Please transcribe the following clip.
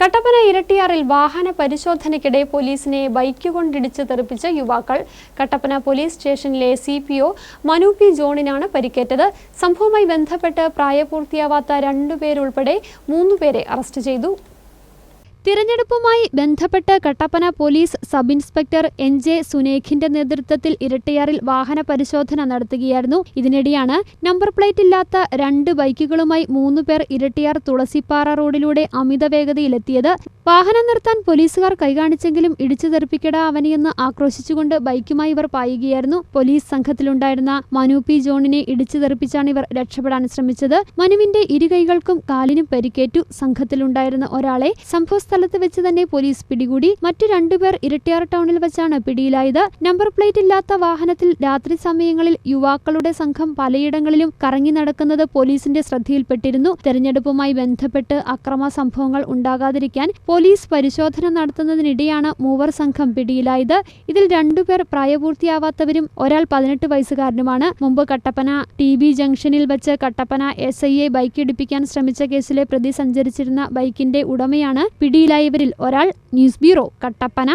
കട്ടപ്പന ഇരട്ടിയാറിൽ വാഹന പരിശോധനയ്ക്കിടെ പോലീസിനെ ബൈക്ക് കൊണ്ടിടിച്ച് തെറിപ്പിച്ച യുവാക്കൾ. കട്ടപ്പന പോലീസ് സ്റ്റേഷനിലെ C P O Manu P ജോണിനാണ് പരിക്കേറ്റത്. സംഭവവുമായി ബന്ധപ്പെട്ട് പ്രായപൂർത്തിയാവാത്ത രണ്ടുപേരുൾപ്പെടെ മൂന്നുപേരെ അറസ്റ്റ് ചെയ്തു. തിരഞ്ഞെടുപ്പുമായി ബന്ധപ്പെട്ട് Kattappana police sub inspector N J സുനേഖിന്റെ നേതൃത്വത്തിൽ ഇരട്ടയാറിൽ വാഹന പരിശോധന നടത്തുകയായിരുന്നു. ഇതിനിടെയാണ് നമ്പർ പ്ലേറ്റ് ഇല്ലാത്ത രണ്ട് ബൈക്കുകളുമായി മൂന്ന് പേർ ഇരട്ടിയാർ തുളസിപ്പാറ റോഡിലൂടെ അമിത വേഗതയിലെത്തിയത്. വാഹനം നിർത്താൻ പോലീസുകാർ കൈകാണിച്ചെങ്കിലും ഇടിച്ചു തെറിപ്പിക്കടാ അവനെയെന്ന് ആക്രോശിച്ചുകൊണ്ട് ബൈക്കുമായി ഇവർ പായുകയായിരുന്നു. പോലീസ് സംഘത്തിലുണ്ടായിരുന്ന മനു പി ജോണിനെ ഇടിച്ചു തെറിപ്പിച്ചാണ് ഇവർ രക്ഷപ്പെടാൻ ശ്രമിച്ചത്. മനുവിന്റെ ഇരുകൈകൾക്കും കാലിനും പരിക്കേറ്റു. സംഘത്തിലുണ്ടായിരുന്ന ഒരാളെ സംഭവസ്ഥലത്ത് വെച്ച് തന്നെ പോലീസ് പിടികൂടി. മറ്റു രണ്ടുപേർ ഇരട്ടിയാർ ടൗണിൽ വെച്ചാണ് പിടിയിലായത്. നമ്പർ പ്ലേറ്റ് ഇല്ലാത്ത വാഹനത്തിൽ രാത്രി സമയങ്ങളിൽ യുവാക്കളുടെ സംഘം പലയിടങ്ങളിലും കറങ്ങി നടക്കുന്നത് പോലീസിന്റെ ശ്രദ്ധയിൽപ്പെട്ടിരുന്നു. തെരഞ്ഞെടുപ്പുമായി ബന്ധപ്പെട്ട് അക്രമ സംഭവങ്ങൾ ഉണ്ടാകാതിരിക്കാൻ പോലീസ് പരിശോധന നടത്തുന്നതിനിടെയാണ് മൂവർ സംഘം പിടിയിലായത്. ഇതിൽ രണ്ടുപേർ പ്രായപൂർത്തിയാവാത്തവരും ഒരാൾ പതിനെട്ട് വയസ്സുകാരനുമാണ്. മുമ്പ് കട്ടപ്പന ടി ബി ജംഗ്ഷനിൽ വെച്ച് കട്ടപ്പന എസ് ഐയെ ബൈക്ക് ഇടിപ്പിക്കാൻ ശ്രമിച്ച കേസിലെ പ്രതി സഞ്ചരിച്ചിരുന്ന ബൈക്കിന്റെ ഉടമയാണ് പിടിയിലായവരിൽ ഒരാൾ ന്യൂസ് ബ്യൂറോ കട്ടപ്പന